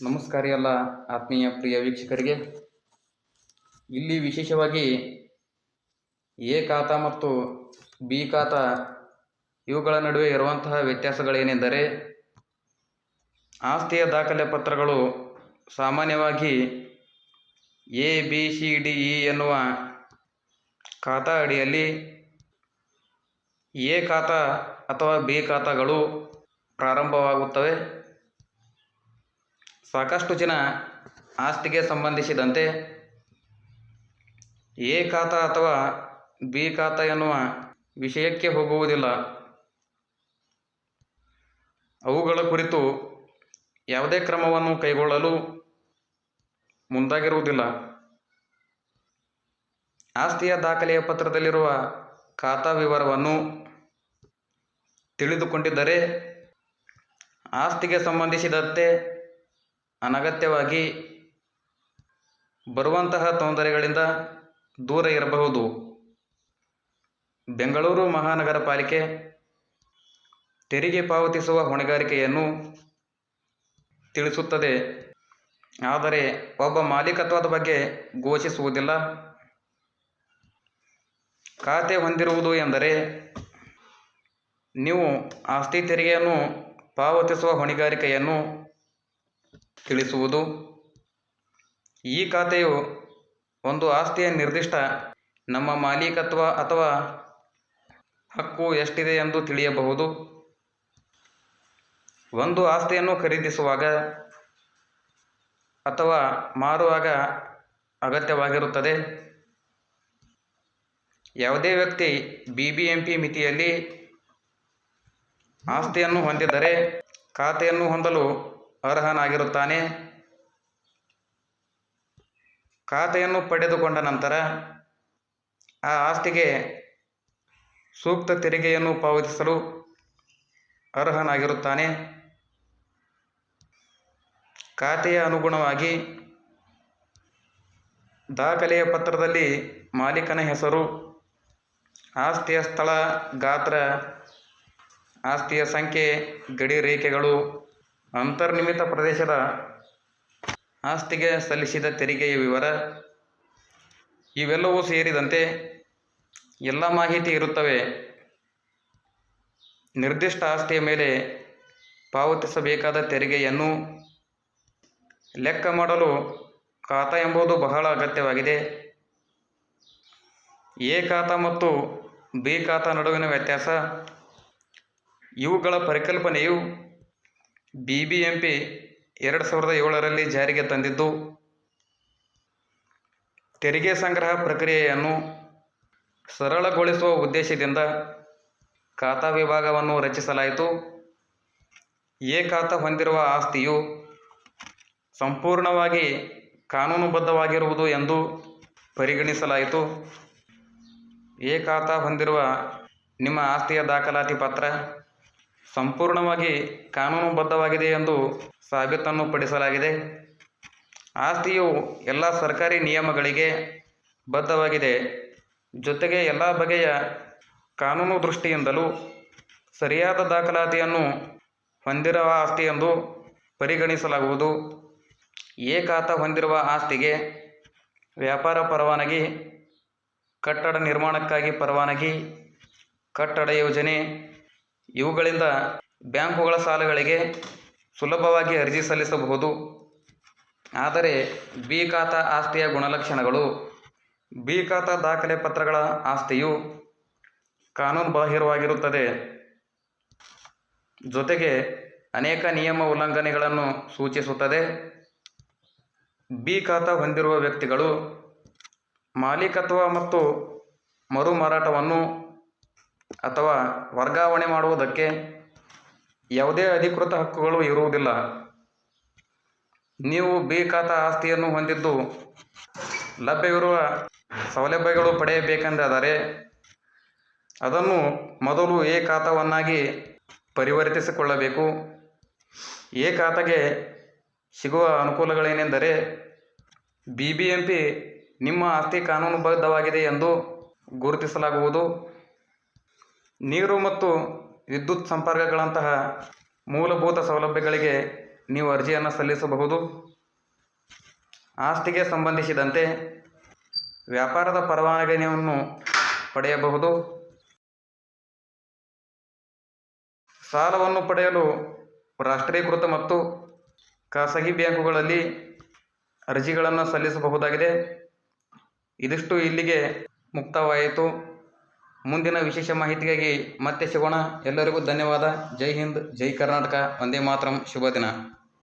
ನಮಸ್ಕಾರ ಎಲ್ಲ ಆತ್ಮೀಯ ಪ್ರಿಯ ವೀಕ್ಷಕರಿಗೆ. ಇಲ್ಲಿ ವಿಶೇಷವಾಗಿ ಎ ಖಾತ ಮತ್ತು ಬಿ ಖಾತ ಇವುಗಳ ನಡುವೆ ಇರುವಂತಹ ವ್ಯತ್ಯಾಸಗಳೇನೆಂದರೆ ಆಸ್ತಿಯ ದಾಖಲೆ ಪತ್ರಗಳು ಸಾಮಾನ್ಯವಾಗಿ A, B, C, D, E ಎನ್ನುವ ಖಾತಾ ಅಡಿಯಲ್ಲಿ ಎ ಖಾತ ಅಥವಾ ಬಿ ಖಾತಾಗಳು ಪ್ರಾರಂಭವಾಗುತ್ತವೆ. ಸಾಕಷ್ಟು ಜನ ಆಸ್ತಿಗೆ ಸಂಬಂಧಿಸಿದಂತೆ ಎ ಖಾತ ಅಥವಾ ಬಿ ಖಾತ ಎನ್ನುವ ವಿಷಯಕ್ಕೆ ಹೋಗುವುದಿಲ್ಲ. ಅವುಗಳ ಕುರಿತು ಯಾವುದೇ ಕ್ರಮವನ್ನು ಕೈಗೊಳ್ಳಲು ಮುಂದಾಗಿರುವುದಿಲ್ಲ. ಆಸ್ತಿಯ ದಾಖಲೆಯ ಪತ್ರದಲ್ಲಿರುವ ಖಾತಾ ವಿವರವನ್ನು ತಿಳಿದುಕೊಂಡಿದ್ದರೆ ಆಸ್ತಿಗೆ ಸಂಬಂಧಿಸಿದಂತೆ ಅನಗತ್ಯವಾಗಿ ಬರುವಂತಹ ತೊಂದರೆಗಳಿಂದ ದೂರ ಇರಬಹುದು. ಬೆಂಗಳೂರು ಮಹಾನಗರ ಪಾಲಿಕೆ ತೆರಿಗೆ ಪಾವತಿಸುವ ಹೊಣೆಗಾರಿಕೆಯನ್ನು ತಿಳಿಸುತ್ತದೆ. ಆದರೆ ಒಬ್ಬ ಮಾಲೀಕತ್ವದ ಬಗ್ಗೆ ಘೋಷಿಸುವುದಿಲ್ಲ. ಖಾತೆ ಹೊಂದಿರುವುದು ಎಂದರೆ ನೀವು ಆಸ್ತಿ ತೆರಿಗೆಯನ್ನು ಪಾವತಿಸುವ ಹೊಣೆಗಾರಿಕೆಯನ್ನು ತಿಳಿಸುವುದು. ಈ ಖಾತೆಯು ಒಂದು ಆಸ್ತಿಯ ನಿರ್ದಿಷ್ಟ ನಮ್ಮ ಮಾಲೀಕತ್ವ ಅಥವಾ ಹಕ್ಕು ಎಷ್ಟಿದೆ ಎಂದು ತಿಳಿಯಬಹುದು. ಒಂದು ಆಸ್ತಿಯನ್ನು ಖರೀದಿಸುವಾಗ ಅಥವಾ ಮಾರುವಾಗ ಅಗತ್ಯವಾಗಿರುತ್ತದೆ. ಯಾವುದೇ ವ್ಯಕ್ತಿ ಬಿ ಬಿ ಎಂ ಪಿ ಮಿತಿಯಲ್ಲಿ ಆಸ್ತಿಯನ್ನು ಹೊಂದಿದ್ದರೆ ಖಾತೆಯನ್ನು ಹೊಂದಲು ಅರ್ಹನಾಗಿರುತ್ತಾನೆ. ಖಾತೆಯನ್ನು ಪಡೆದುಕೊಂಡ ನಂತರ ಆ ಆಸ್ತಿಗೆ ಸೂಕ್ತ ತೆರಿಗೆಯನ್ನು ಪಾವತಿಸಲು ಅರ್ಹನಾಗಿರುತ್ತಾನೆ. ಖಾತೆಯ ಅನುಗುಣವಾಗಿ ದಾಖಲೆಯ ಪತ್ರದಲ್ಲಿ ಮಾಲೀಕನ ಹೆಸರು, ಆಸ್ತಿಯ ಸ್ಥಳ, ಗಾತ್ರ, ಆಸ್ತಿಯ ಸಂಖ್ಯೆ, ಗಡಿ ರೇಖೆಗಳು ಅಂತರ್ನಿಮಿತ ಪ್ರದೇಶದ ಆಸ್ತಿಗೆ ಸಲ್ಲಿಸಿದ ತೆರಿಗೆಯ ವಿವರ ಇವೆಲ್ಲವೂ ಸೇರಿದಂತೆ ಎಲ್ಲ ಮಾಹಿತಿ ಇರುತ್ತವೆ. ನಿರ್ದಿಷ್ಟ ಆಸ್ತಿಯ ಮೇಲೆ ಪಾವತಿಸಬೇಕಾದ ತೆರಿಗೆಯನ್ನು ಲೆಕ್ಕ ಮಾಡಲು ಖಾತಾ ಎಂಬುದು ಬಹಳ ಅಗತ್ಯವಾಗಿದೆ. ಎ ಖಾತಾ ಮತ್ತು ಬಿ ಖಾತಾ ನಡುವಿನ ವ್ಯತ್ಯಾಸ, ಇವುಗಳ ಪರಿಕಲ್ಪನೆಯು ಬಿ ಬಿ ಎಂ ಎರಡು ಸಾವಿರದ ಏಳರಲ್ಲಿ ಜಾರಿಗೆ ತಂದಿದ್ದು. ತೆರಿಗೆ ಸಂಗ್ರಹ ಪ್ರಕ್ರಿಯೆಯನ್ನು ಸರಳಗೊಳಿಸುವ ಉದ್ದೇಶದಿಂದ ಖಾತಾ ವಿಭಾಗವನ್ನು ರಚಿಸಲಾಯಿತು. ಎ ಖಾತಾ ಹೊಂದಿರುವ ಆಸ್ತಿಯು ಸಂಪೂರ್ಣವಾಗಿ ಕಾನೂನುಬದ್ಧವಾಗಿರುವುದು ಎಂದು ಪರಿಗಣಿಸಲಾಯಿತು. ಎ ಖಾತಾ ಹೊಂದಿರುವ ನಿಮ್ಮ ಆಸ್ತಿಯ ದಾಖಲಾತಿ ಪತ್ರ ಸಂಪೂರ್ಣವಾಗಿ ಕಾನೂನುಬದ್ಧವಾಗಿದೆ ಎಂದು ಸಾಬೀತನ್ನು ಪಡಿಸಲಾಗಿದೆ. ಆಸ್ತಿಯು ಎಲ್ಲ ಸರ್ಕಾರಿ ನಿಯಮಗಳಿಗೆ ಬದ್ಧವಾಗಿದೆ. ಜೊತೆಗೆ ಎಲ್ಲ ಬಗೆಯ ಕಾನೂನು ದೃಷ್ಟಿಯಿಂದಲೂ ಸರಿಯಾದ ದಾಖಲಾತಿಯನ್ನು ಹೊಂದಿರುವ ಆಸ್ತಿ ಎಂದು ಪರಿಗಣಿಸಲಾಗುವುದು. ಏಕಾತ ಹೊಂದಿರುವ ಆಸ್ತಿಗೆ ವ್ಯಾಪಾರ ಪರವಾನಗಿ, ಕಟ್ಟಡ ನಿರ್ಮಾಣಕ್ಕಾಗಿ ಪರವಾನಗಿ, ಕಟ್ಟಡ ಯೋಜನೆ ಇವುಗಳಿಂದ ಬ್ಯಾಂಕುಗಳ ಸಾಲಗಳಿಗೆ ಸುಲಭವಾಗಿ ಅರ್ಜಿ ಸಲ್ಲಿಸಬಹುದು. ಆದರೆ ಬಿ ಖಾತಾ ಆಸ್ತಿಯ ಗುಣಲಕ್ಷಣಗಳು, ಬಿ ಖಾತಾ ದಾಖಲೆ ಪತ್ರಗಳ ಆಸ್ತಿಯು ಕಾನೂನು ಬಾಹಿರವಾಗಿರುತ್ತದೆ ಜೊತೆಗೆ ಅನೇಕ ನಿಯಮ ಉಲ್ಲಂಘನೆಗಳನ್ನು ಸೂಚಿಸುತ್ತದೆ. ಬಿ ಖಾತಾ ಹೊಂದಿರುವ ವ್ಯಕ್ತಿಗಳು ಮಾಲೀಕತ್ವ ಮತ್ತು ಮರು ಮಾರಾಟವನ್ನು ಅಥವಾ ವರ್ಗಾವಣೆ ಮಾಡುವುದಕ್ಕೆ ಯಾವುದೇ ಅಧಿಕೃತ ಹಕ್ಕುಗಳು ಇರುವುದಿಲ್ಲ. ನೀವು ಬಿ ಖಾತಾ ಆಸ್ತಿಯನ್ನು ಹೊಂದಿದ್ದು ಲಭ್ಯವಿರುವ ಸೌಲಭ್ಯಗಳು ಪಡೆಯಬೇಕೆಂದಾದರೆ ಅದನ್ನು ಮೊದಲು ಎ ಖಾತಾವನ್ನಾಗಿ ಪರಿವರ್ತಿಸಿಕೊಳ್ಳಬೇಕು. ಎ ಖಾತೆಗೆ ಸಿಗುವ ಅನುಕೂಲಗಳೇನೆಂದರೆ ಬಿ ಬಿ ಎಂ ಪಿ ನಿಮ್ಮ ಆಸ್ತಿ ಕಾನೂನುಬದ್ಧವಾಗಿದೆ ಎಂದು ಗುರುತಿಸಲಾಗುವುದು. ನೀರು ಮತ್ತು ವಿದ್ಯುತ್ ಸಂಪರ್ಕಗಳಂತಹ ಮೂಲಭೂತ ಸೌಲಭ್ಯಗಳಿಗೆ ನೀವು ಅರ್ಜಿಯನ್ನು ಸಲ್ಲಿಸಬಹುದು. ಆಸ್ತಿಗೆ ಸಂಬಂಧಿಸಿದಂತೆ ವ್ಯಾಪಾರದ ಪರವಾನಗಿಯನ್ನು ಪಡೆಯಬಹುದು. ಸಾಲವನ್ನು ಪಡೆಯಲು ರಾಷ್ಟ್ರೀಕೃತ ಮತ್ತು ಖಾಸಗಿ ಬ್ಯಾಂಕುಗಳಲ್ಲಿ ಅರ್ಜಿಗಳನ್ನು ಸಲ್ಲಿಸಬಹುದಾಗಿದೆ. ಇದಿಷ್ಟು ಇಲ್ಲಿಗೆ ಮುಕ್ತವಾಯಿತು. ಮುಂದಿನ ವಿಶೇಷ ಮಾಹಿತಿಗಾಗಿ ಮತ್ತೆ ಸಿಗೋಣ. ಎಲ್ಲರಿಗೂ ಧನ್ಯವಾದ. ಜೈ ಹಿಂದ್, ಜೈ ಕರ್ನಾಟಕ. ವಂದೇ ಮಾತರಂ. ಶುಭ ದಿನ.